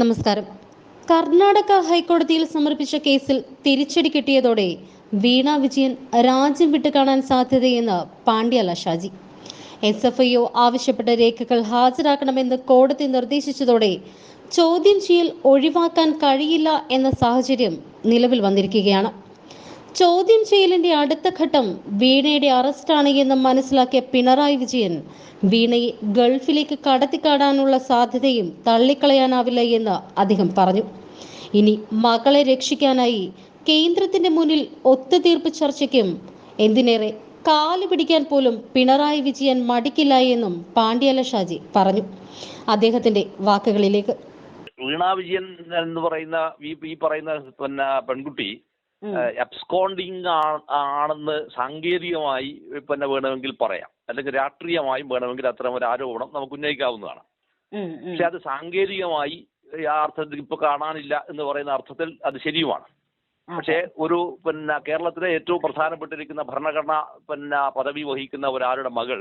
നമസ്കാരം. കർണാടക ഹൈക്കോടതിയിൽ സമർപ്പിച്ച കേസിൽ തിരിച്ചടി കിട്ടിയതോടെ വീണ വിജയൻ രാജ്യം വിട്ടു കാണാൻ സാധ്യതയെന്ന് Pandyala Shaji. S F I O ആവശ്യപ്പെട്ട രേഖകൾ ഹാജരാക്കണമെന്ന് കോടതി നിർദ്ദേശിച്ചതോടെ ചോദ്യം ചെയ്യൽ ഒഴിവാക്കാൻ കഴിയില്ല എന്ന സാഹചര്യം നിലവിൽ വന്നിരിക്കുകയാണ്. ചോദ്യം ചെയ്യലിന്റെ അടുത്ത ഘട്ടം വീണയുടെ അറസ്റ്റാണ് എന്ന് മനസ്സിലാക്കിയ പിണറായി വിജയൻ. വീണയെ ഗൾഫിലേക്ക് കടത്തിക്കാടാനുള്ള സാധ്യതയും തള്ളിക്കളയാനാവില്ല എന്ന് അദ്ദേഹം പറഞ്ഞു. ഇനി മകളെ രക്ഷിക്കാനായി കേന്ദ്രത്തിന്റെ മുന്നിൽ ഒത്തുതീർപ്പ് ചർച്ചയ്ക്കും എന്തിനേറെ കാൽ പിടിക്കാൻ പോലും പിണറായി വിജയൻ മടിക്കില്ല എന്നും പാണ്ഡ്യാല ഷാജി പറഞ്ഞു. അദ്ദേഹത്തിന്റെ വാക്കുകളിലേക്ക്. വീണ വിജയൻ എന്ന് പറയുന്ന ഈ പറയുന്ന പെൺകുട്ടി അബ്സ്കോണ്ടിങ് ആണെന്ന് സാങ്കേതികമായി പിന്നെ വേണമെങ്കിൽ പറയാം. അല്ലെങ്കിൽ രാഷ്ട്രീയമായും വേണമെങ്കിൽ അത്തരം ഒരു ആരോപണം നമുക്ക് ഉന്നയിക്കാവുന്നതാണ്. പക്ഷെ അത് സാങ്കേതികമായി ആ അർത്ഥത്തിൽ ഇപ്പൊ കാണാനില്ല എന്ന് പറയുന്ന അർത്ഥത്തിൽ അത് ശരിയുമാണ്. പക്ഷേ ഒരു പിന്നെ കേരളത്തിലെ ഏറ്റവും പ്രധാനപ്പെട്ടിരിക്കുന്ന ഭരണഘടന പിന്നെ പദവി വഹിക്കുന്ന ഒരാളുടെ മകൾ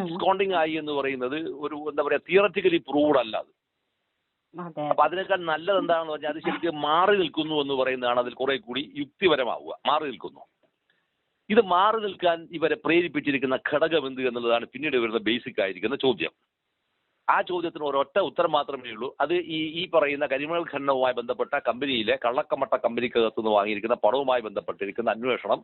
അബ്സ്കോണ്ടിങ് ആയി എന്ന് പറയുന്നത് ഒരു എന്താ പറയാ തിയററ്റിക്കലി പ്രൂവ്ഡ് അല്ല അത് അതെ. അപ്പൊ അതിനേക്കാൾ നല്ലത് എന്താണെന്ന് പറഞ്ഞാൽ അത് ശരിക്കും മാറി നിൽക്കുന്നു എന്ന് പറയുന്നതാണ് അതിൽ കുറെ കൂടി യുക്തിപരമാവുക. മാറി നിൽക്കുന്നു. ഇത് മാറി നിൽക്കാൻ ഇവരെ പ്രേരിപ്പിച്ചിരിക്കുന്ന ഘടകം എന്ത് എന്നുള്ളതാണ് പിന്നീട് വരുന്ന ബേസിക് ആയിരിക്കുന്ന ചോദ്യം. ആ ചോദ്യത്തിന് ഒരൊറ്റ ഉത്തരം മാത്രമേ ഉള്ളൂ. അത് ഈ ഈ പറയുന്ന കരിമണൽ ഖനനവുമായി ബന്ധപ്പെട്ട കമ്പനിയിലെ കള്ളക്കമട്ട കമ്പനിക്കകത്തു നിന്ന് വാങ്ങിയിരിക്കുന്ന പണവുമായി ബന്ധപ്പെട്ടിരിക്കുന്ന അന്വേഷണം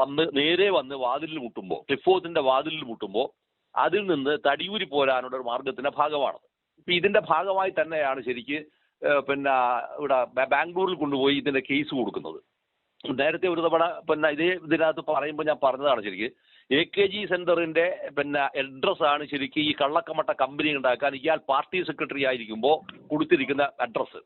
വന്ന് നേരെ വന്ന് വാതിലിൽ മുട്ടുമ്പോൾ ടിഫോസിന്റെ വാതിലിൽ മുട്ടുമ്പോൾ അതിൽ നിന്ന് തടിയൂരി പോരാനുള്ള ഒരു മാർഗത്തിന്റെ ഭാഗമാണ്. ഇതിന്റെ ഭാഗമായി തന്നെയാണ് ശരിക്ക് പിന്നെ ഇവിടെ ബാംഗ്ലൂരിൽ കൊണ്ടുപോയി ഇതിന്റെ കേസ് കൊടുക്കുന്നത്. നേരത്തെ ഒരു തവണ പിന്നെ ഇതേ ഇതിനകത്ത് പറയുമ്പോൾ ഞാൻ പറഞ്ഞതാണ് ശരിക്ക് എ കെ ജി സെന്ററിന്റെ പിന്നെ അഡ്രസ് ആണ് ശരിക്ക് ഈ കള്ളക്കമട്ട കമ്പനി ഉണ്ടാക്കാൻ ഇയാൾ പാർട്ടി സെക്രട്ടറി ആയിരിക്കുമ്പോൾ കൊടുത്തിരിക്കുന്ന അഡ്രസ്സ്.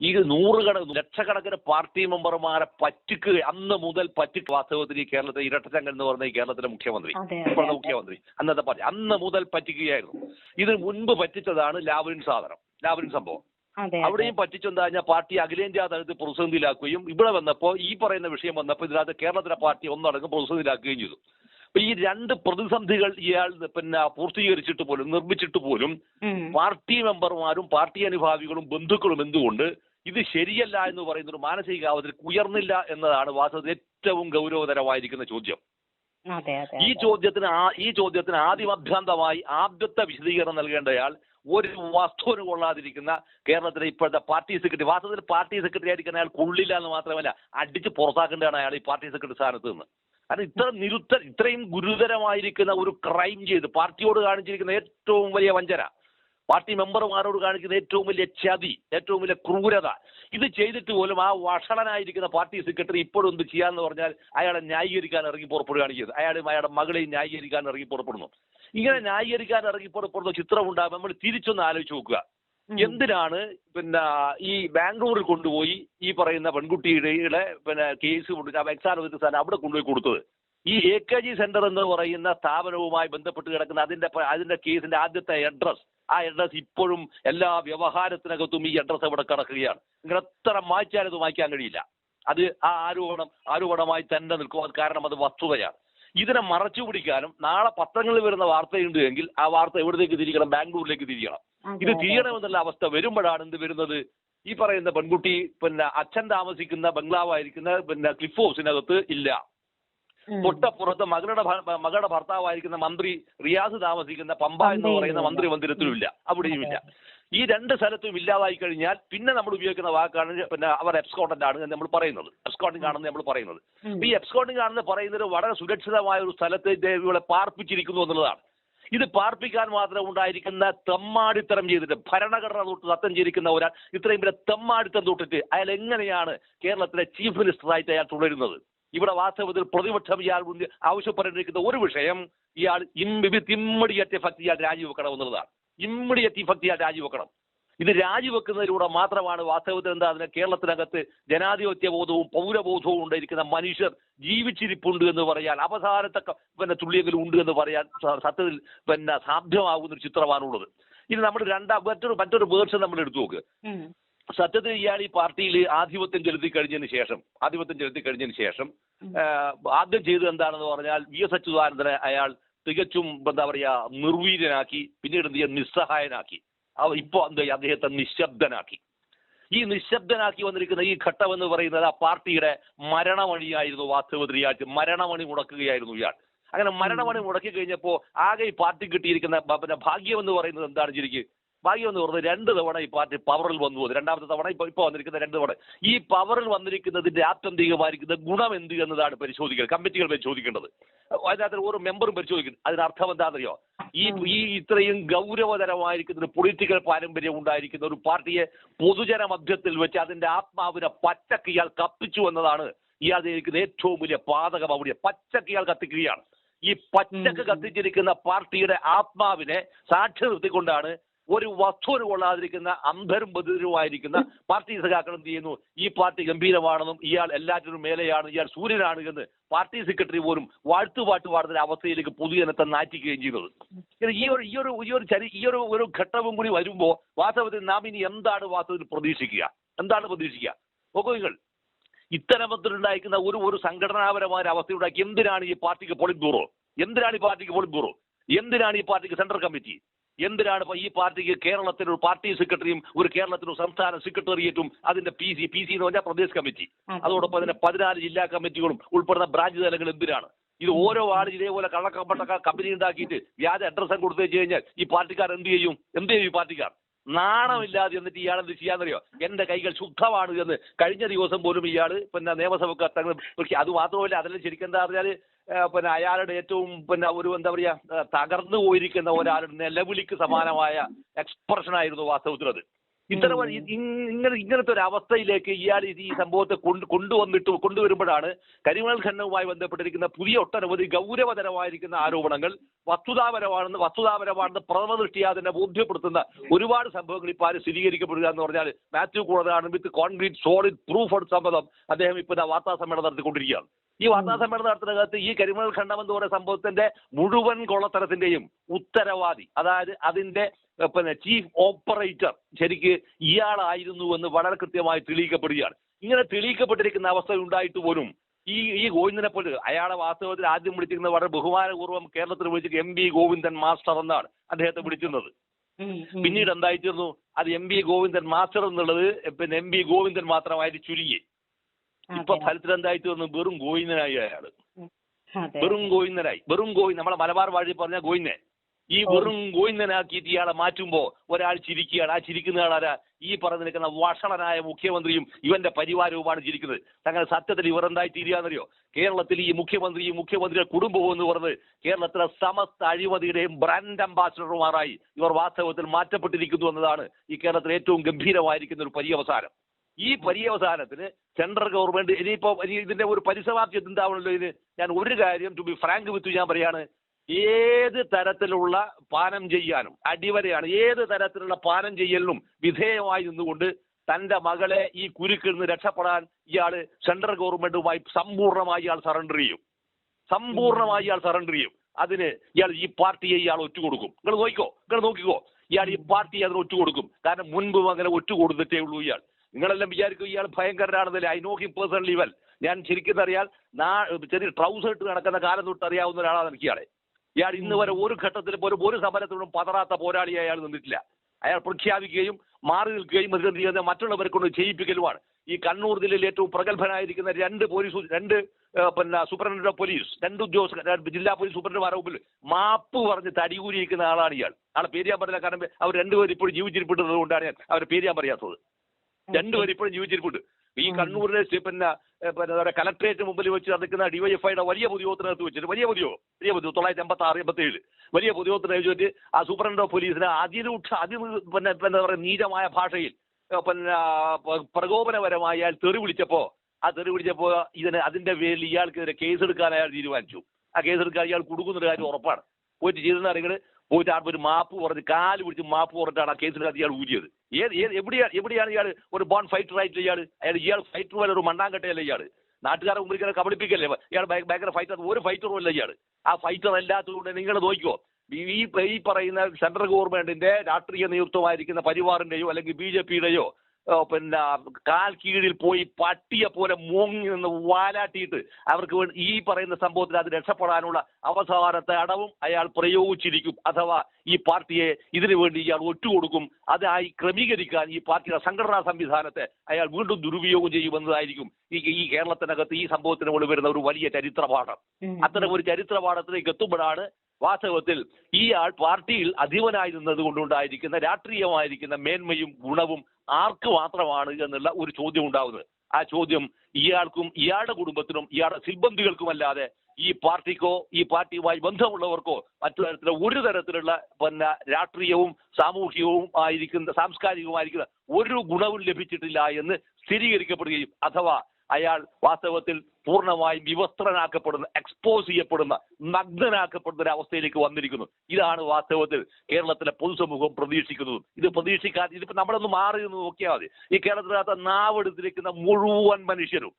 ഈ നൂറുകണ ലക്ഷക്കണക്കിന് പാർട്ടി മെമ്പർമാരെ പറ്റിക്കുക അന്ന് മുതൽ പറ്റിക്കുക വാസ്തവത്തിൽ ഈ കേരളത്തിലെ ഇരട്ടച്ചങ്കൻ എന്ന് പറഞ്ഞ ഈ കേരളത്തിലെ മുഖ്യമന്ത്രി. ഇപ്പോഴത്തെ മുഖ്യമന്ത്രി. അന്നത്തെ പാർട്ടി. അന്ന് മുതൽ പറ്റിക്കുകയായിരുന്നു. ഇതിന് മുൻപ് പറ്റിച്ചതാണ് ലാവലിൻ സാധനം ലാവലിൻ സംഭവം. അവിടെയും പറ്റിച്ചെന്താ കഴിഞ്ഞാൽ പാർട്ടി അഖിലേന്ത്യാ തലത്തിൽ പ്രതിസന്ധിയിലാക്കുകയും ഇവിടെ വന്നപ്പോൾ ഈ പറയുന്ന വിഷയം വന്നപ്പോൾ ഇതിനകത്ത് കേരളത്തിലെ പാർട്ടി ഒന്നടങ്കം പ്രതിസന്ധിയിലാക്കുകയും ചെയ്തു. അപ്പൊ ഈ രണ്ട് പ്രതിസന്ധികൾ ഇയാൾ പിന്നെ പൂർത്തീകരിച്ചിട്ട് പോലും നിർമ്മിച്ചിട്ട് പോലും പാർട്ടി മെമ്പർമാരും പാർട്ടി അനുഭാവികളും ബന്ധുക്കളും എന്തുകൊണ്ട് ഇത് ശരിയല്ല എന്ന് പറയുന്ന ഒരു മാനസികാവത്തിൽ ഉയർന്നില്ല എന്നതാണ് വാസ്തവത്തിൽ ഏറ്റവും ഗൗരവതരമായിരിക്കുന്ന ചോദ്യം. ഈ ചോദ്യത്തിന് ഈ ചോദ്യത്തിന് ആദ്യമഭ്യാന്തമായി ആദ്യത്തെ വിശദീകരണം നൽകേണ്ടയാൾ ഒരു വസ്തുവിന് കൊള്ളാതിരിക്കുന്ന കേരളത്തിലെ ഇപ്പോഴത്തെ പാർട്ടി സെക്രട്ടറി വാസ്തവത്തിൽ പാർട്ടി സെക്രട്ടറി ആയിരിക്കുന്ന അയാൾ കൊള്ളില്ല എന്ന് മാത്രമല്ല അടിച്ച് പുറത്താക്കേണ്ടതാണ് അയാൾ ഈ പാർട്ടി സെക്രട്ടറി സ്ഥാനത്ത് നിന്ന്. കാരണം ഇത്ര നിരുത്തര ഇത്രയും ഗുരുതരമായിരിക്കുന്ന ഒരു ക്രൈം ചെയ്ത് പാർട്ടിയോട് കാണിച്ചിരിക്കുന്ന ഏറ്റവും വലിയ വഞ്ചന പാർട്ടി മെമ്പർമാരോട് കാണിക്കുന്ന ഏറ്റവും വലിയ ചതി ഏറ്റവും വലിയ ക്രൂരത. ഇത് ചെയ്തിട്ട് പോലും ആ വഷളനായിരിക്കുന്ന പാർട്ടി സെക്രട്ടറി ഇപ്പോഴും എന്ത് ചെയ്യാന്ന് പറഞ്ഞാൽ അയാളെ ന്യായീകരിക്കാൻ ഇറങ്ങി പുറപ്പെടുകയാണ് ചെയ്തത്. അയാളും അയാളുടെ മകളെയും ന്യായീകരിക്കാൻ ഇറങ്ങി പുറപ്പെടുന്നു. ഇങ്ങനെ ന്യായീകരിക്കാൻ ഇറങ്ങി പുറപ്പെടുന്ന ചിത്രം ഉണ്ടാകുമ്പോൾ നമ്മൾ തിരിച്ചൊന്ന് ആലോചിച്ച് നോക്കുക. എന്തിനാണ് പിന്നെ ഈ ബാംഗ്ലൂരിൽ കൊണ്ടുപോയി ഈ പറയുന്ന പെൺകുട്ടിയുടെ പിന്നെ കേസ് കൊണ്ട് എക്സാം സ്ഥാനം അവിടെ കൊണ്ടുപോയി കൊടുത്തത്? ഈ എ കെ ജി സെന്റർ എന്ന് പറയുന്ന സ്ഥാപനവുമായി ബന്ധപ്പെട്ട് കിടക്കുന്ന അതിന്റെ അതിന്റെ കേസിന്റെ ആദ്യത്തെ അഡ്രസ് ആ അഡ്രസ് ഇപ്പോഴും എല്ലാ വ്യവഹാരത്തിനകത്തും ഈ അഡ്രസ് അവിടെ കിടക്കുകയാണ്. നിങ്ങൾ എത്ര മായ്ച്ചാലും അത് മായ്ക്കാൻ കഴിയില്ല. അത് ആ ആരോപണം ആരോപണമായി തന്നെ നിൽക്കും അത് കാരണം അത് വസ്തുതയാണ്. ഇതിനെ മറച്ചു പിടിക്കാനും നാളെ പത്രങ്ങളിൽ വരുന്ന വാർത്തയുണ്ട് എങ്കിൽ ആ വാർത്ത എവിടത്തേക്ക് തിരിക്കണം ബാംഗ്ലൂരിലേക്ക് തിരിയണം. ഇത് തീരണമെന്നുള്ള അവസ്ഥ വരുമ്പോഴാണ് എന്ത് വരുന്നത്? ഈ പറയുന്ന പെൺകുട്ടി പിന്നെ അച്ഛൻ താമസിക്കുന്ന ബംഗ്ലാവായിരിക്കുന്ന പിന്നെ ക്ലിഫ് ഹൗസിനകത്ത് ഇല്ല. തൊട്ടപ്പുറത്ത് മകളുടെ മകളുടെ ഭർത്താവായിരിക്കുന്ന മന്ത്രി റിയാസ് താമസിക്കുന്ന പമ്പ എന്ന് പറയുന്ന മന്ത്രി മന്ദിരത്തിലും ഇല്ല അവിടെയും ഇല്ല ഈ രണ്ട് സ്ഥലത്തും ഇല്ലാതായി കഴിഞ്ഞാൽ പിന്നെ നമ്മൾ ഉപയോഗിക്കുന്ന വാക്കാണ് പിന്നെ അവർ എബ്സ്കോട്ടന്റ് ആണ് എന്ന് നമ്മൾ പറയുന്നത്. എബ്സ്കോട്ടിംഗ് ആണെന്ന് നമ്മൾ പറയുന്നത്. ഈ എബ്സ്കോട്ടിംഗ് ആണെന്ന് പറയുന്നത് വളരെ സുരക്ഷിതമായ ഒരു സ്ഥലത്ത് ദേവികളെ പാർപ്പിച്ചിരിക്കുന്നു എന്നുള്ളതാണ്. ഇത് പാർപ്പിക്കാൻ മാത്രം ഉണ്ടായിരിക്കുന്ന തെമ്മാടിത്തരം ചെയ്തിട്ട് ഭരണഘടന തൊട്ട് സത്യം ചെയ്തിരിക്കുന്ന ഒരാൾ ഇത്രയും വലിയ തെമ്മാടിത്തം തൊട്ടിട്ട് അയാൾ എങ്ങനെയാണ് കേരളത്തിലെ ചീഫ് മിനിസ്റ്ററായിട്ട് അയാൾ തുടരുന്നത്? ഇവിടെ വാസ്തവത്തിൽ പ്രതിപക്ഷം ഇയാൾ ആവശ്യപ്പെട്ടിരിക്കുന്ന ഒരു വിഷയം ഇയാൾ വിത്ത് ഇമ്മഡിയറ്റ് എഫക്ട് ഇയാൾ രാജിവെക്കണം എന്നുള്ളതാണ്. ഇമ്മഡിയറ്റ് ഇഫക്റ്റ് ഇയാൾ രാജിവെക്കണം. ഇത് രാജിവെക്കുന്നതിലൂടെ മാത്രമാണ് വാസ്തവത്തിൽ എന്താ അതിന് കേരളത്തിനകത്ത് ജനാധിപത്യ ബോധവും പൗരബോധവും ഉണ്ടായിരിക്കുന്ന മനുഷ്യർ ജീവിച്ചിരിപ്പുണ്ട് എന്ന് പറയാൻ അവസാനത്തെ പിന്നെ തുള്ളിയെങ്കിലും ഉണ്ട് എന്ന് പറയാൻ സത്യത്തിൽ പിന്നെ സാധ്യമാകുന്ന ഒരു ചിത്രമാണുള്ളത്. ഇത് നമ്മൾ രണ്ടാം മറ്റൊരു മറ്റൊരു വേർഷൻ നമ്മൾ എടുത്തു നോക്ക്. സത്യത്തിൽ ഇയാൾ ഈ പാർട്ടിയിൽ ആധിപത്യം ചെലുത്തി കഴിഞ്ഞതിന് ശേഷം ആധിപത്യം ചെലുത്തി കഴിഞ്ഞതിന് ശേഷം ആദ്യം ചെയ്തത് എന്താണെന്ന് പറഞ്ഞാൽ വി എസ് അച്യുതാനന്ദനെ അയാൾ തികച്ചും എന്താ പറയാ നിർവീര്യനാക്കി പിന്നീട് എന്ത് ചെയ്യാൻ നിസ്സഹായനാക്കി. ഇപ്പോ എന്ത്? അദ്ദേഹത്തെ നിശബ്ദനാക്കി. ഈ നിശബ്ദനാക്കി വന്നിരിക്കുന്ന ഈ ഘട്ടം എന്ന് പറയുന്നത് ആ പാർട്ടിയുടെ മരണമണിയായിരുന്നു വാസ്തവത്തിൽ ഇയാൾ മരണമണി മുടക്കുകയായിരുന്നു ഇയാൾ. അങ്ങനെ മരണമണി മുടക്കി കഴിഞ്ഞപ്പോൾ ആകെ ഈ പാർട്ടി കിട്ടിയിരിക്കുന്ന പിന്നെ ഭാഗ്യം എന്ന് പറയുന്നത് എന്താണ് ശരിക്ക്? ഭാഗ്യം എന്ന് പറയുന്നത് രണ്ട് തവണ ഈ പാർട്ടി പവറിൽ വന്നു പോകുന്നത് രണ്ടാമത്തെ തവണ ഇപ്പൊ ഇപ്പൊ വന്നിരിക്കുന്ന രണ്ട് തവണ. ഈ പവറിൽ വന്നിരിക്കുന്നതിന്റെ ആത്യന്തികമായിരിക്കുന്ന ഗുണം എന്ത് എന്നതാണ് പരിശോധിക്കുന്നത് കമ്മിറ്റികൾ പരിശോധിക്കേണ്ടത്. അതിനകത്ത് ഓരോ മെമ്പറും പരിശോധിക്കുന്നു. അതിനർത്ഥം എന്താണെന്നറിയോ? ഈ ഈ ഇത്രയും ഗൗരവതരമായിരിക്കുന്ന ഒരു പൊളിറ്റിക്കൽ പാരമ്പര്യം ഉണ്ടായിരിക്കുന്ന ഒരു പാർട്ടിയെ പൊതുജന മധ്യത്തിൽ വെച്ച് അതിന്റെ ആത്മാവിനെ പച്ചക്ക് ഇയാൾ കത്തിച്ചു എന്നതാണ് ഇയാൾ ചെയ്തിരിക്കുന്ന ഏറ്റവും വലിയ പാതകം അവിടെ. പച്ചക്ക് ഇയാൾ കത്തിക്കുകയാണ്. ഈ പച്ചക്ക് കത്തിച്ചിരിക്കുന്ന പാർട്ടിയുടെ ആത്മാവിനെ സാക്ഷി നിർത്തിക്കൊണ്ടാണ് ഒരു വസ്തുവിന് കൊള്ളാതിരിക്കുന്ന അന്ധരും ബധിരവുമായിരിക്കുന്ന പാർട്ടി സഖാക്കൾ എന്ത് ചെയ്യുന്നു? ഈ പാർട്ടി ഗംഭീരമാണെന്നും ഇയാൾ എല്ലാറ്റിനും മേലെയാണ് ഇയാൾ സൂര്യനാണ് എന്ന് പാർട്ടി സെക്രട്ടറി പോലും വാഴ്ത്തുപാട്ട് പാടുന്ന അവസ്ഥയിലേക്ക് പൊതുജനത്തെ നാറ്റിക്കുകയും ചെയ്യുന്നത് ഇത് ഈ ഒരു ഈ ഒരു ഈ ഒരു ചരി ഈ ഒരു ഒരു ഘട്ടവും കൂടി വരുമ്പോൾ വാസ്തവത്തിൽ നാം ഇനി എന്താണ് വാസ്തവത്തിൽ പ്രതീക്ഷിക്കുക? എന്താണ് പ്രതീക്ഷിക്കുക? നോക്കൂ നിങ്ങൾ. ഒരു ഒരു സംഘടനാപരമായ ഒരു അവസ്ഥ ഉണ്ടാക്കി എന്തിനാണ് ഈ പാർട്ടിക്ക് പോളിറ്റ് ബ്യൂറോ എന്തിനാണ് ഈ പാർട്ടിക്ക് പോളിറ്റ് ബ്യൂറോ എന്തിനാണ് ഈ പാർട്ടിക്ക് സെൻട്രൽ കമ്മിറ്റി എന്തിനാണ് ഇപ്പൊ ഈ പാർട്ടിക്ക് കേരളത്തിന് ഒരു പാർട്ടി സെക്രട്ടറിയും ഒരു കേരളത്തിന് ഒരു സംസ്ഥാന സെക്രട്ടേറിയറ്റും അതിന്റെ പി സി പി സി എന്ന് പറഞ്ഞാൽ പ്രദേശ് കമ്മിറ്റി. അതോടൊപ്പം തന്നെ പതിനാല് ജില്ലാ കമ്മിറ്റികളും ഉൾപ്പെടുന്ന ബ്രാഞ്ച് തലങ്ങൾ എന്തിനാണ്? ഇത് ഓരോ ആളും ഇതേപോലെ കള്ളക്കപ്പെട്ട കമ്പനി ഉണ്ടാക്കിയിട്ട് വ്യാജ അഡ്രസ്സും കൊടുത്തു വെച്ച് കഴിഞ്ഞാൽ ഈ പാർട്ടിക്കാർ എന്ത് ചെയ്യും? എന്ത് ചെയ്യും ഈ പാർട്ടിക്കാർ? നാണമില്ലാതെ എന്നിട്ട് ഇയാൾ എന്ത് ചെയ്യാന്നറിയോ? എന്റെ കൈകൾ ശുദ്ധമാണ് എന്ന് കഴിഞ്ഞ ദിവസം പോലും ഇയാൾ പിന്നെ നിയമസഭക്ക് അത്തങ്ങൾ അത് മാത്രമല്ല അതിൽ ശരിക്കും എന്താ പറഞ്ഞാൽ പിന്നെ അയാളുടെ ഏറ്റവും പിന്നെ ഒരു എന്താ പറയാ തകർന്നു പോയിരിക്കുന്ന ഒരാളുടെ നിലവിളിക്ക് സമാനമായ എക്സ്പ്രഷൻ ആയിരുന്നു വാസ്തവത്തിൽ അത് ഇത്തരം ഇങ്ങനെ ഇങ്ങനത്തെ ഒരു അവസ്ഥയിലേക്ക് ഇയാൾ ഈ സംഭവത്തെ കൊണ്ട് കൊണ്ടുവന്നിട്ട് കൊണ്ടുവരുമ്പോഴാണ് കരിമണൽ ഖനനവുമായി ബന്ധപ്പെട്ടിരിക്കുന്ന പുതിയ ഒട്ടനവധി ഗൗരവതരമായിരിക്കുന്ന ആരോപണങ്ങൾ വസ്തുതാപരമാണെന്ന് വസ്തുതാപരമാണെന്ന് പ്രഥമ ദൃഷ്ടിയാ തന്നെ ബോധ്യപ്പെടുത്തുന്ന ഒരുപാട് സംഭവങ്ങൾ ഇപ്പോൾ ആര് സ്ഥിരീകരിക്കപ്പെടുക എന്ന് പറഞ്ഞാൽ മാത്യു കൂടുതലാണ് with concrete solid proof on സമ്മതം അദ്ദേഹം ഇപ്പൊ വാർത്താ സമ്മേളനം നടത്തിക്കൊണ്ടിരിക്കുകയാണ്. ഈ വാർത്താ സമ്മേളനം നടത്തുന്നതിനകത്ത് ഈ കരിമണൽ ഖണ്ഡം എന്ന് പറയുന്ന സംഭവത്തിന്റെ മുഴുവൻ കൊള്ളത്തരത്തിന്റെയും ഉത്തരവാദി അതായത് അതിന്റെ പിന്നെ ചീഫ് ഓപ്പറേറ്റർ ശരിക്ക് ഇയാളായിരുന്നു എന്ന് വളരെ കൃത്യമായി തെളിയിക്കപ്പെടുകയാണ്. ഇങ്ങനെ തെളിയിക്കപ്പെട്ടിരിക്കുന്ന അവസ്ഥ ഉണ്ടായിട്ട് പോലും ഈ ഈ ഗോവിന്ദനെ പോലെ അയാളെ വാസ്തവത്തിൽ ആദ്യം വിളിച്ചിരുന്നത് വളരെ ബഹുമാനപൂർവം കേരളത്തിൽ വിളിച്ചിട്ട് എം ബി ഗോവിന്ദൻ മാസ്റ്റർ എന്നാണ് അദ്ദേഹത്തെ വിളിച്ചിരുന്നത്. പിന്നീട് എന്തായിത്തീർന്നു? അത് എം ബി ഗോവിന്ദൻ മാസ്റ്റർ എന്നുള്ളത് പിന്നെ എം ബി ഗോവിന്ദൻ മാത്രമായിട്ട് ചുരുങ്ങി. ഇപ്പൊ. ഫലത്തിൽ എന്തായിത്തീർന്നു? വെറും ഗോവിന്ദനായി അയാൾ. വെറും ഗോവിന്ദനായി. വെറും ഗോവിന്ദൻ. നമ്മളെ മലബാർ വാഴി പറഞ്ഞ ഗോവിന്ദൻ. ഈ വെറും ഗോയിന്ദനാക്കിയിട്ട് ഇയാളെ മാറ്റുമ്പോ ഒരാൾ ചിരിക്കുകയാണ്. ആ ചിരിക്കുന്ന ആളാരാ ഈ പറഞ്ഞു നിൽക്കുന്ന വഷളനായ മുഖ്യമന്ത്രിയും ഇവന്റെ പരിവാരവുമാണ് ചിരിക്കുന്നത്. അങ്ങനെ സത്യത്തിൽ ഇവർ എന്തായി തീരുകയെന്നറിയോ കേരളത്തിൽ ഈ മുഖ്യമന്ത്രി ഈ മുഖ്യമന്ത്രിയുടെ കുടുംബവും എന്ന് പറഞ്ഞത് കേരളത്തിലെ സമസ്ത അഴിമതിയുടെയും ബ്രാൻഡ് അംബാസിഡർമാരായി ഇവർ വാസ്തവത്തിൽ മാറ്റപ്പെട്ടിരിക്കുന്നു എന്നതാണ് ഈ കേരളത്തിൽ ഏറ്റവും ഗംഭീരമായിരിക്കുന്ന ഒരു പര്യവസാനം. ഈ പര്യവസാനത്തിന് സെൻട്രൽ ഗവൺമെന്റ് ഇനിയിപ്പോ ഇതിന്റെ ഒരു പരിസമാപ്തി എന്താവണല്ലോ ഇതിന് ഞാൻ ഒരു കാര്യം ടു ബി ഫ്രാങ്ക് വിത്ത് ഞാൻ പറയാണ്. ഏത് തരത്തിലുള്ള പാനം ചെയ്യാനും അടിവരയാണ്. ഏത് തരത്തിലുള്ള പാനം ചെയ്യലിനും വിധേയമായി നിന്നുകൊണ്ട് തന്റെ മകളെ ഈ കുരുക്കിൽ നിന്ന് രക്ഷപ്പെടാൻ ഇയാൾ സെൻട്രൽ ഗവൺമെന്റുമായി സമ്പൂർണമായി ഇയാൾ സറണ്ടർ ചെയ്യും. സമ്പൂർണമായി ഇയാൾ സറണ്ടർ ചെയ്യും. അതിന് ഇയാൾ ഈ പാർട്ടിയെ ഇയാൾ ഒറ്റുകൊടുക്കും. നിങ്ങൾ നോക്കിക്കോ നിങ്ങൾ നോക്കിക്കോ. ഇയാൾ ഈ പാർട്ടിയെ അതിന് ഒറ്റുകൊടുക്കും. കാരണം മുൻപ് അങ്ങനെ ഒറ്റുകൊടുത്തിട്ടേ ഉള്ളൂ ഇയാൾ. നിങ്ങളെല്ലാം വിചാരിക്കും ഇയാൾ ഭയങ്കരനാണെന്നല്ലേ? I know him personally well ഞാൻ ശരിക്കും അറിയാൽ ചെറിയ ട്രൗസർ ഇട്ട് നടക്കുന്ന കാലം തൊട്ട് അറിയാവുന്ന ഒരാളാണ് എനിക്ക് ഇയാളെ. ഇയാൾ ഇന്ന് വരെ ഒരു ഘട്ടത്തിൽ ഒരു ഒരു സമരത്തിനും പതറാത്ത പോരാളിയായി അയാൾ നിന്നിട്ടില്ല. അയാൾ പ്രഖ്യാപിക്കുകയും മാറി നിൽക്കുകയും ചെയ്യുന്ന മറ്റുള്ളവരെ കൊണ്ട് ചെയ്യിപ്പിക്കലുമാണ്. ഈ കണ്ണൂർ ജില്ലയിൽ ഏറ്റവും പ്രഗത്ഭനായിരിക്കുന്ന രണ്ട് പോലീസ് രണ്ട് പിന്നെ സൂപ്രണ്ട് പോലീസ് രണ്ട് ഉദ്യോഗസ്ഥർ ജില്ലാ പോലീസ് സൂപ്രണ്ടുമാരുടെ മുമ്പിൽ മാപ്പ് പറഞ്ഞ് തടികൂരിയിരിക്കുന്ന ആളാണ് ഇയാൾ. ആളെ പേര് ഞാൻ പറഞ്ഞില്ല കാരണം അവർ രണ്ടുപേരും ഇപ്പോഴും ജീവിച്ചിരിപ്പിട്ടത് കൊണ്ടാണ് ഞാൻ അവരുടെ പേര് ഞാൻ പറയാത്തത്. രണ്ടുപേരും ഇപ്പോഴും ജീവിച്ചിരിപ്പുണ്ട്. ഈ കണ്ണൂരിലെ പിന്നെ പിന്നെ കലക്ട്രേറ്റ് മുമ്പിൽ വെച്ച് നടക്കുന്ന ഡിവൈഎഫ്ഐയുടെ വലിയ പൊതുയോഗത്തിനകത്ത് വെച്ചിട്ട് വലിയ പുതിയോ? വലിയ പുതിയോ? തൊള്ളായിരത്തി എൺപത്തി ആറ് എൺപത്തി ഏഴ് വലിയ പുതിയോത്തിന് വെച്ചിട്ട് ആ സൂപ്രണ്ട് ഓഫ് പോലീസിനെ അതിരൂക്ഷ അതി പിന്നെ എന്താ പറയുക നീചമായ ഭാഷയിൽ പിന്നെ പ്രകോപനപരമായി അയാൾ തെറി വിളിച്ചപ്പോ ആ തെറി വിളിച്ചപ്പോ ഇതിന് അതിന്റെ പേരിൽ ഇയാൾക്കെതിരെ കേസെടുക്കാൻ അയാൾ തീരുമാനിച്ചു. ആ കേസെടുക്കാൻ ഇയാൾ കൊടുക്കുന്ന കാര്യം ഉറപ്പാണ്. പോയിട്ട് ചെയ്തെന്ന് നിങ്ങൾ പോയിട്ട് ആ ഒരു മാപ്പ് പറഞ്ഞ് കാൽ പിടിച്ച് മാപ്പ് പറഞ്ഞിട്ടാണ് ആ കേസിനകത്ത് ഇയാൾ ഊരിയത് ഏത് ഏത് എവിടെയാണ് എവിടെയാണ് ഇയാൾ ഒരു ബോൺ ഫൈറ്റർ ആയിട്ട് ഇയാൾ അയാൾ ഇയാൾ ഫൈറ്റർ പോലെ ഒരു മണ്ണാങ്കട്ടയല്ല ഇയാൾ. നാട്ടുകാരെ മുമ്പിൽ കബളിപ്പിക്കല്ലേ? ഇയാൾ ഭയങ്കര ഫൈറ്റർ ഒരു ഫൈറ്ററും അല്ല ഇയാൾ. ആ ഫൈറ്റർ അല്ലാത്തതുകൊണ്ട് നിങ്ങൾ നോക്കിയോ ഈ ഈ- പറയുന്ന സെൻട്രൽ ഗവൺമെന്റിന്റെ രാഷ്ട്രീയ നേതൃത്വമായിരിക്കുന്ന പരിവാറിന്റെയോ അല്ലെങ്കിൽ ബി ജെ പിയുടെയോ പിന്നെ കാൽ കീഴിൽ പോയി പട്ടിയെ പോലെ മോങ്ങി നിന്ന് വാലാട്ടിയിട്ട് അവർക്ക് ഈ പറയുന്ന സംഭവത്തിൽ അത് രക്ഷപ്പെടാനുള്ള അവസാനത്തെ അടവും അയാൾ പ്രയോഗിച്ചിരിക്കും. അഥവാ ഈ പാർട്ടിയെ ഇതിനു വേണ്ടി ഇയാൾ ഒറ്റുകൊടുക്കും. അതായി ക്രമീകരിക്കാൻ ഈ പാർട്ടിയുടെ സംഘടനാ സംവിധാനത്തെ അയാൾ വീണ്ടും ദുരുപയോഗം ചെയ്യുമെന്നതായിരിക്കും ഈ ഈ കേരളത്തിനകത്ത് ഈ സംഭവത്തിന് മുകളിൽ വരുന്ന ഒരു വലിയ ചരിത്രപാഠം. അത്തരം ഒരു ചരിത്രപാഠത്തിലേക്ക് എത്തുമ്പോഴാണ് വാസ്തവത്തിൽ ഈ ആൾ പാർട്ടിയിൽ അധീവനായിരുന്നത് കൊണ്ടുണ്ടായിരിക്കുന്ന രാഷ്ട്രീയമായിരിക്കുന്ന മേന്മയും ഗുണവും ആർക്ക് മാത്രമാണ് എന്നുള്ള ഒരു ചോദ്യം ഉണ്ടാവുന്നത്. ആ ചോദ്യം ഇയാൾക്കും ഇയാളുടെ കുടുംബത്തിനും ഇയാളുടെ സിൽബന്ധികൾക്കുമല്ലാതെ ഈ പാർട്ടിക്കോ ഈ പാർട്ടിയുമായി ബന്ധമുള്ളവർക്കോ മറ്റു തരത്തിലുള്ള ഒരു തരത്തിലുള്ള പിന്നെ രാഷ്ട്രീയവും സാമൂഹികവും ആയിരിക്കുന്ന സാംസ്കാരികവുമായിരിക്കുന്ന ഒരു ഗുണവും ലഭിച്ചിട്ടില്ല എന്ന് സ്ഥിരീകരിക്കപ്പെടുകയും അഥവാ അയാൾ വാസ്തവത്തിൽ പൂർണമായും വിവസ്ത്രനാക്കപ്പെടുന്ന എക്സ്പോസ് ചെയ്യപ്പെടുന്ന നഗ്നനാക്കപ്പെടുന്ന ഒരു അവസ്ഥയിലേക്ക് വന്നിരിക്കുന്നു. ഇതാണ് വാസ്തവത്തിൽ കേരളത്തിലെ പൊതുസമൂഹം പ്രതീക്ഷിക്കുന്നതും. ഇത് പ്രതീക്ഷിക്കാതെ ഇതിപ്പോ നമ്മളൊന്ന് മാറി നിന്ന് നോക്കിയാൽ മതി. ഈ കേരളത്തിനകത്ത് നാവെടുത്തിരിക്കുന്ന മുഴുവൻ മനുഷ്യരും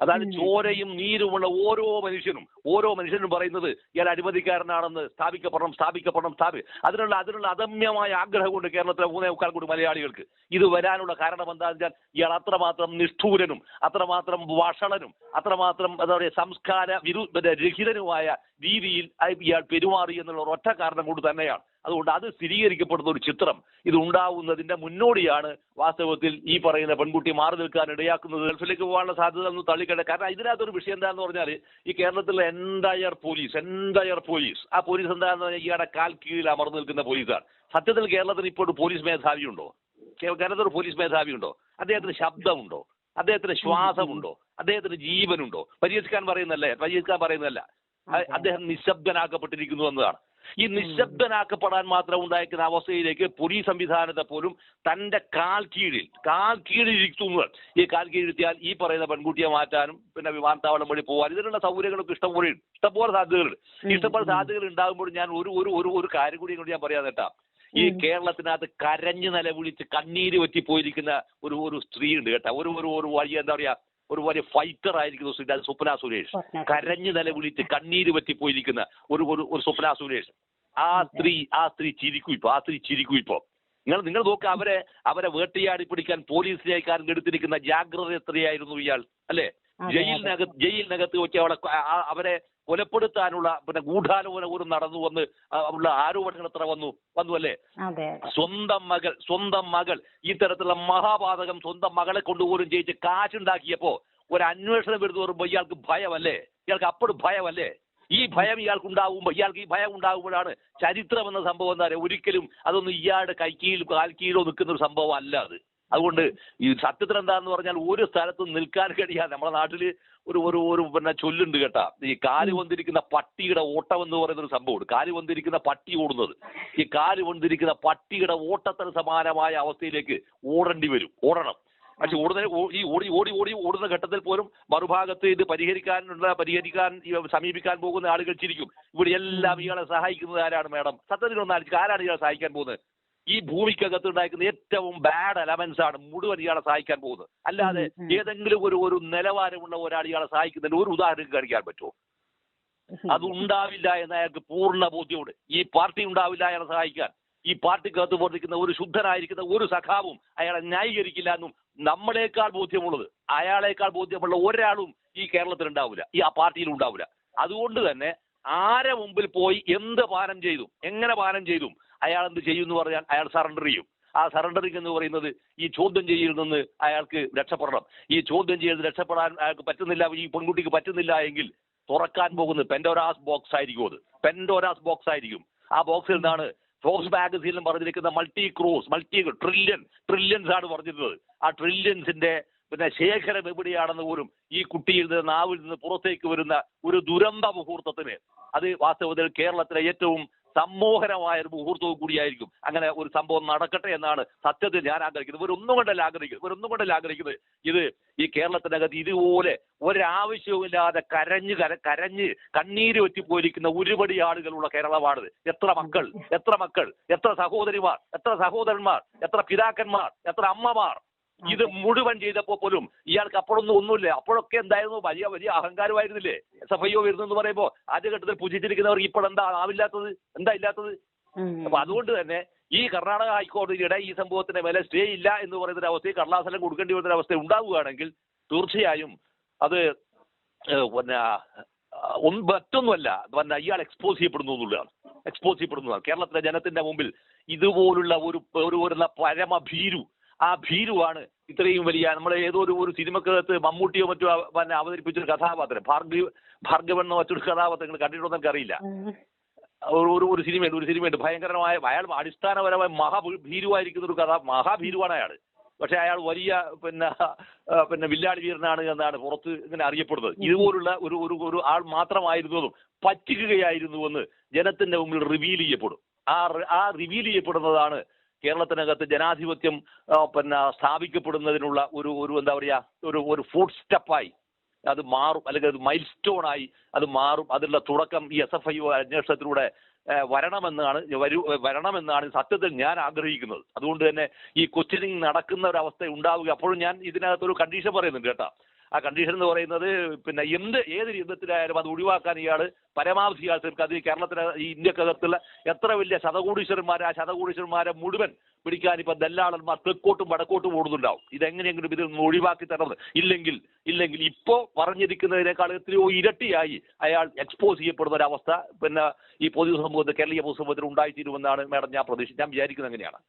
അതായത് ചോരയും നീരുമുള്ള ഓരോ മനുഷ്യനും ഓരോ മനുഷ്യനും പറയുന്നത് ഇയാൾ അഴിമതിക്കാരനാണെന്ന് സ്ഥാപിക്കപ്പെടണം സ്ഥാപിക്കപ്പെടണം സ്ഥാപി. അതിനുള്ള അതിനുള്ള അദമ്യമായ ആഗ്രഹം കൊണ്ട് കേരളത്തിലെ മൂന്നേ മുക്കാൽ കൂടി മലയാളികൾക്ക് ഇത് വരാനുള്ള കാരണം എന്താണെന്ന് വെച്ചാൽ ഇയാൾ അത്രമാത്രം നിഷ്ഠൂരനും അത്രമാത്രം വഷളനും അത്രമാത്രം എന്താ പറയുക സംസ്കാര വിരു രഹിതനുമായ രീതിയിൽ ഇയാൾ പെരുമാറി എന്നുള്ള ഒരൊറ്റ കാരണം കൊണ്ട് തന്നെയാണ് അതുകൊണ്ട് അത് സ്ഥിരീകരിക്കപ്പെടുന്ന ഒരു ചിത്രം ഇത് ഉണ്ടാവുന്നതിന്റെ മുന്നോടിയാണ് വാസ്തവത്തിൽ ഈ പറയുന്ന പെൺകുട്ടി മാറി നിൽക്കാൻ ഇടയാക്കുന്നത്. ഗൾഫിലേക്ക് പോകാനുള്ള സാധ്യത ഒന്ന് തള്ളിക്കട്ടെ. കാരണം ഇതിനകത്തൊരു വിഷയം എന്താണെന്ന് പറഞ്ഞാൽ ഈ കേരളത്തിലെ എൻഡയർ പോലീസ് എൻഡയർ പോലീസ് ആ പോലീസ് എന്താണെന്ന് പറഞ്ഞാൽ ഇയാളുടെ കാൽ കീഴിൽ അമർന്നു നിൽക്കുന്ന പോലീസാണ് സത്യത്തിൽ കേരളത്തിൽ ഇപ്പോൾ ഒരു പോലീസ് മേധാവി ഉണ്ടോ കേരളത്തിൽ ഒരു പോലീസ് മേധാവി ഉണ്ടോ അദ്ദേഹത്തിന് ശബ്ദമുണ്ടോ? അദ്ദേഹത്തിന് ശ്വാസമുണ്ടോ? അദ്ദേഹത്തിന് ജീവനുണ്ടോ? പരിഹരിക്കാൻ പറയുന്നല്ലേ പരിഹരിക്കാൻ പറയുന്നതല്ല. അ- അദ്ദേഹം നിശബ്ദനാക്കപ്പെട്ടിരിക്കുന്നു എന്നതാണ്. ഈ നിശബ്ദനാക്കപ്പെടാൻ മാത്രം ഉണ്ടായിരിക്കുന്ന അവസ്ഥയിലേക്ക് പോലീസ് സംവിധാനത്തെ പോലും തന്റെ കാൽ കീഴിൽ കാൽ കീഴിലിരുത്തുന്നത് ഈ കാൽ കീഴിരുത്തിയാൽ ഈ പറയുന്ന പെൺകുട്ടിയെ മാറ്റാനും പിന്നെ വിമാനത്താവളം വഴി പോകാൻ ഇതിനുള്ള സൗകര്യങ്ങളൊക്കെ ഇഷ്ടംപോലെ ഇഷ്ടംപോലെ സാധ്യതകളുണ്ട്. ഇഷ്ടംപോലെ സാധ്യതകൾ ഉണ്ടാകുമ്പോൾ ഞാൻ ഒരു ഒരു ഒരു ഒരു കാര്യം കൂടി കൂടി ഞാൻ പറയാം കേട്ടാ. ഈ. കേരളത്തിനകത്ത് കരഞ്ഞു നിലവിളിച്ച് കണ്ണീര് പറ്റിപ്പോയിരിക്കുന്ന ഒരു ഒരു സ്ത്രീ ഉണ്ട് കേട്ടാ. ഒരു ഒരു ഒരു വഴി എന്താ പറയാ? ഒരു വലിയ ഫൈറ്റർ ആയിരിക്കുന്നു അത് സ്വപ്ന സുരേഷ്. കരഞ്ഞു നിലവിളിച്ച് കണ്ണീര് പറ്റിപ്പോയിരിക്കുന്ന ഒരു ഒരു സ്വപ്ന സുരേഷ്. ആ സ്ത്രീ ആ സ്ത്രീ ചിരിക്കും ഇപ്പൊ. ആ സ്ത്രീ ചിരിക്കും ഇപ്പൊ. നിങ്ങൾ നിങ്ങൾ നോക്കുക അവരെ അവരെ വേട്ടയാടി പിടിക്കാൻ പോലീസിലേക്കാരൻ എടുത്തിരിക്കുന്ന ജാഗ്രത എത്രയായിരുന്നു ഇയാൾ? അല്ലേ? ജയിലിനകത്ത് ജയിലിനകത്ത് വെച്ച് അവളെ അവരെ കൊലപ്പെടുത്താനുള്ള പിന്നെ ഗൂഢാലോചന പോലും നടന്നു വന്ന് ഉള്ള ആരോപണങ്ങൾ എത്ര വന്നു വന്നു അല്ലേ? സ്വന്തം മകൾ സ്വന്തം മകൾ ഈ തരത്തിലുള്ള മഹാപാതകം സ്വന്തം മകളെ കൊണ്ടുപോലും ജയിച്ച് കാശുണ്ടാക്കിയപ്പോ ഒരു അന്വേഷണം വരുന്നു പറയുമ്പോൾ ഇയാൾക്ക് ഭയമല്ലേ? ഇയാൾക്ക് അപ്പോഴും ഭയമല്ലേ? ഈ ഭയം ഇയാൾക്ക് ഉണ്ടാകുമ്പോൾ ഇയാൾക്ക് ഈ ഭയം ഉണ്ടാകുമ്പോഴാണ് ചരിത്രം എന്ന സംഭവം എന്താ പറയുക? ഒരിക്കലും അതൊന്നും ഇയാളുടെ കൈക്കീഴിൽ കാൽക്കീഴിലോ നിൽക്കുന്ന ഒരു സംഭവം അല്ല അത്. അതുകൊണ്ട് ഈ സത്യത്തിൽ എന്താന്ന് പറഞ്ഞാൽ ഒരു സ്ഥലത്തും നിൽക്കാൻ കഴിയാതെ നമ്മുടെ നാട്ടിൽ ഒരു ഒരു ഒരു പിന്നെ ചൊല്ലുണ്ട് കേട്ടാ. ഈ കാൽ വന്നിരിക്കുന്ന പട്ടിയുടെ ഓട്ടം എന്ന് പറയുന്ന ഒരു സംഭവമുണ്ട്. കാൽ വന്നിരിക്കുന്ന പട്ടി ഓടുന്നത്. ഈ കാൽ വന്നിരിക്കുന്ന പട്ടിയുടെ ഓട്ടത്തിന് സമാനമായ അവസ്ഥയിലേക്ക് ഓടേണ്ടി വരും. ഓടണം. പക്ഷെ ഓടുന്ന ഈ ഓടി ഓടി ഓടി ഓടുന്ന ഘട്ടത്തിൽ പോലും മറുഭാഗത്ത് ഇത് പരിഹരിക്കാനുള്ള പരിഹരിക്കാൻ സമീപിക്കാൻ പോകുന്ന ആളുകൾ ചിരിക്കും. ഇവിടെ എല്ലാം ഇയാളെ സഹായിക്കുന്നത് ആരാണ് മാഡം? സത്യത്തിൽ ഒന്ന് ആരാണ് ഇയാളെ സഹായിക്കാൻ പോകുന്നത്? ഈ ഭൂമിക്കകത്ത് ഉണ്ടാക്കുന്ന ഏറ്റവും ബാഡ് എലമെന്റ്സ് ആണ് മുഴുവൻ ഇയാളെ സഹായിക്കാൻ പോകുന്നത്. അല്ലാതെ. ഏതെങ്കിലും ഒരു ഒരു നിലവാരമുള്ള ഒരാൾ ഇയാളെ സഹായിക്കുന്നതിന് ഒരു ഉദാഹരണം കാണിക്കാൻ പറ്റുമോ? അത് ഉണ്ടാവില്ല എന്ന് അയാൾക്ക് പൂർണ ബോധ്യമുണ്ട്. ഈ പാർട്ടി ഉണ്ടാവില്ല അയാളെ സഹായിക്കാൻ. ഈ പാർട്ടിക്കകത്ത് പ്രവർത്തിക്കുന്ന ഒരു ശുദ്ധനായിരിക്കുന്ന ഒരു സഖാവും അയാളെ ന്യായീകരിക്കില്ല എന്നും നമ്മളെക്കാൾ ബോധ്യമുള്ളത് അയാളെക്കാൾ ബോധ്യമുള്ള ഒരാളും ഈ കേരളത്തിൽ ഉണ്ടാവില്ല ഈ ആ പാർട്ടിയിൽ ഉണ്ടാവില്ല. അതുകൊണ്ട് തന്നെ ആരെ മുമ്പിൽ പോയി എന്ത് പാനം ചെയ്തു എങ്ങനെ പാനം ചെയ്തു അയാൾ എന്ത് ചെയ്യും എന്ന് പറഞ്ഞാൽ അയാൾ സറണ്ടർ ചെയ്യും. ആ സറണ്ടറിങ് എന്ന് പറയുന്നത് ഈ ചോദ്യം ചെയ്യൽ നിന്ന് അയാൾക്ക് രക്ഷപ്പെടണം. ഈ ചോദ്യം ചെയ്ത് രക്ഷപ്പെടാൻ അയാൾക്ക് പറ്റുന്നില്ല ഈ പെൺകുട്ടിക്ക് പറ്റുന്നില്ല എങ്കിൽ തുറക്കാൻ പോകുന്നത് പെൻഡോരാസ് ബോക്സ് ആയിരിക്കും അത്. പെൻഡോരാസ് ബോക്സ് ആയിരിക്കും. ആ ബോക്സിൽ നിന്നാണ് ഫോക്സ് മാഗസീനിലും പറഞ്ഞിരിക്കുന്ന multi cross multi trillion trillions ആണ് പറഞ്ഞിരുന്നത്. ആ ട്രില്യൻസിന്റെ പിന്നെ ശേഖരം എവിടെയാണെന്ന് പോലും ഈ കുട്ടിയിൽ നിന്ന് നാവിൽ നിന്ന് പുറത്തേക്ക് വരുന്ന ഒരു ദുരന്ത മുഹൂർത്തത്തിന്. അത് വാസ്തവത്തിൽ കേരളത്തിലെ ഏറ്റവും സമ്മോഹനമായ ഒരു മുഹൂർത്തവും കൂടിയായിരിക്കും. അങ്ങനെ ഒരു സംഭവം നടക്കട്ടെ എന്നാണ് സത്യത്തിൽ ഞാൻ ആഗ്രഹിക്കുന്നത്. ഇവരൊന്നും കൊണ്ടല്ല ആഗ്രഹിക്കുന്നത്. ഇവരൊന്നും കൊണ്ടല്ല ആഗ്രഹിക്കുന്നത്. ഇത് ഈ കേരളത്തിനകത്ത് ഇതുപോലെ ഒരാവശ്യവുമില്ലാതെ കരഞ്ഞ് കര കരഞ്ഞ് കണ്ണീര് വെറ്റിപ്പോയിരിക്കുന്ന ഒരുപടി ആളുകളുള്ള കേരളമാണിത്. എത്ര മക്കൾ എത്ര മക്കൾ എത്ര സഹോദരിമാർ എത്ര സഹോദരന്മാർ എത്ര പിതാക്കന്മാർ എത്ര അമ്മമാർ ഇത് മുഴുവൻ ചെയ്തപ്പോ പോലും ഇയാൾക്ക് അപ്പോഴൊന്നും ഒന്നുമില്ല. അപ്പോഴൊക്കെ എന്തായിരുന്നു? വലിയ വലിയ അഹങ്കാരമായിരുന്നില്ലേ? എസ് എഫ് ഐഒ ഒ വരുന്നെന്ന് പറയുമ്പോൾ ആദ്യഘട്ടത്തിൽ പുജിച്ചിരിക്കുന്നവർക്ക് ഇപ്പോൾ എന്താ ആവില്ലാത്തത്? എന്താ ഇല്ലാത്തത്. അപ്പൊ അതുകൊണ്ട് തന്നെ ഈ കർണാടക ഹൈക്കോടതിയുടെ ഈ സംഭവത്തിന്റെ മേലെ സ്റ്റേ ഇല്ല എന്ന് പറയുന്ന ഒരു അവസ്ഥയിൽ കടലാസലം കൊടുക്കേണ്ടി വരുന്ന അവസ്ഥ ഉണ്ടാവുകയാണെങ്കിൽ തീർച്ചയായും അത് പിന്നെ മറ്റൊന്നുമല്ല. പിന്നെ ഇയാൾ എക്സ്പോസ് ചെയ്യപ്പെടുന്നു എന്നുള്ളതാണ്. എക്സ്പോസ് ചെയ്യപ്പെടുന്നതാണ്. കേരളത്തിലെ ജനത്തിന്റെ മുമ്പിൽ ഇതുപോലുള്ള ഒരു ഒരു ഒരു പരമഭീരു ആ ഭീരുവാണ്. ഇത്രയും വലിയ നമ്മൾ ഏതോ ഒരു ഒരു സിനിമക്കകത്ത് മമ്മൂട്ടിയോ മറ്റോ പിന്നെ അവതരിപ്പിച്ചൊരു കഥാപാത്രം. ഭാർഗവ് ഭാർഗവൻ എന്ന മറ്റൊരു കഥാപാത്രം നിങ്ങൾ കണ്ടിട്ടുണ്ടോ എനിക്കറിയില്ല. ഒരു ഒരു ഒരു സിനിമയുണ്ട്. ഒരു സിനിമയുണ്ട്. ഭയങ്കരമായ അയാൾ അടിസ്ഥാനപരമായ മഹാ ഭീരുവായിരിക്കുന്ന ഒരു കഥ മഹാഭീരുവാണ് അയാൾ. പക്ഷെ അയാൾ വലിയ പിന്നെ പിന്നെ വില്ലാടി വീരനാണ് എന്നാണ് പുറത്ത് ഇങ്ങനെ അറിയപ്പെടുന്നത്. ഇതുപോലുള്ള ഒരു ഒരു ഒരു ആൾ മാത്രമായിരുന്നതും പറ്റിക്കുകയായിരുന്നുവെന്ന് ജനത്തിന്റെ മുമ്പിൽ റിവീൽ ചെയ്യപ്പെടും. ആ ആ റിവീൽ ചെയ്യപ്പെടുന്നതാണ് കേരളത്തിനകത്ത് ജനാധിപത്യം പിന്നെ സ്ഥാപിക്കപ്പെടുന്നതിനുള്ള ഒരു ഒരു എന്താ പറയുക ഒരു ഒരു ഫുഡ് സ്റ്റെപ്പായി അത് മാറും അല്ലെങ്കിൽ അത് മൈൽ സ്റ്റോൺ ആയി അത് മാറും. അതിനുള്ള തുടക്കം ഈ എസ് എഫ് ഐ അന്വേഷണത്തിലൂടെ വരണമെന്നാണ് വരൂ വരണമെന്നാണ് സത്യത്തിൽ ഞാൻ ആഗ്രഹിക്കുന്നത്. അതുകൊണ്ട് തന്നെ ഈ കൊച്ചിനിങ് നടക്കുന്ന ഒരു അവസ്ഥ ഉണ്ടാവുക. അപ്പോഴും ഞാൻ ഇതിനകത്തൊരു കണ്ടീഷൻ പറയുന്നുണ്ട് കേട്ടോ. ആ കണ്ടീഷൻ എന്ന് പറയുന്നത് പിന്നെ എന്ത് ഏത് രൂപത്തിലായാലും അത് ഒഴിവാക്കാൻ ഇയാൾ പരമാവധി ഇയാൾ തീർക്കുക അത് കേരളത്തിലെ ഈ ഇന്ത്യക്കകത്തുള്ള എത്ര വലിയ ശതകൂടീശ്വരന്മാരെ ആ ശതകോടീശ്വരന്മാരെ മുഴുവൻ പിടിക്കാൻ ഇപ്പൊ ദല്ലാളന്മാർ തെക്കോട്ടും വടക്കോട്ടും ഓടുന്നുണ്ടാവും. ഇതെങ്ങനെയെങ്കിലും ഇതിൽ നിന്ന് ഒഴിവാക്കി തരണം. ഇല്ലെങ്കിൽ ഇല്ലെങ്കിൽ ഇപ്പോ പറഞ്ഞിരിക്കുന്നതിനേക്കാൾ എത്രയോ ഇരട്ടിയായി അയാൾ എക്സ്പോസ് ചെയ്യപ്പെടുന്ന ഒരവസ്ഥ പിന്നെ ഈ പൊതുസമൂഹത്തിൽ കേരളീയ പൊതുസമൂഹത്തിൽ ഉണ്ടായിത്തീരുമെന്നാണ് മാഡം ഞാൻ പ്രതീക്ഷ ഞാൻ വിചാരിക്കുന്നത് അങ്ങനെയാണ്.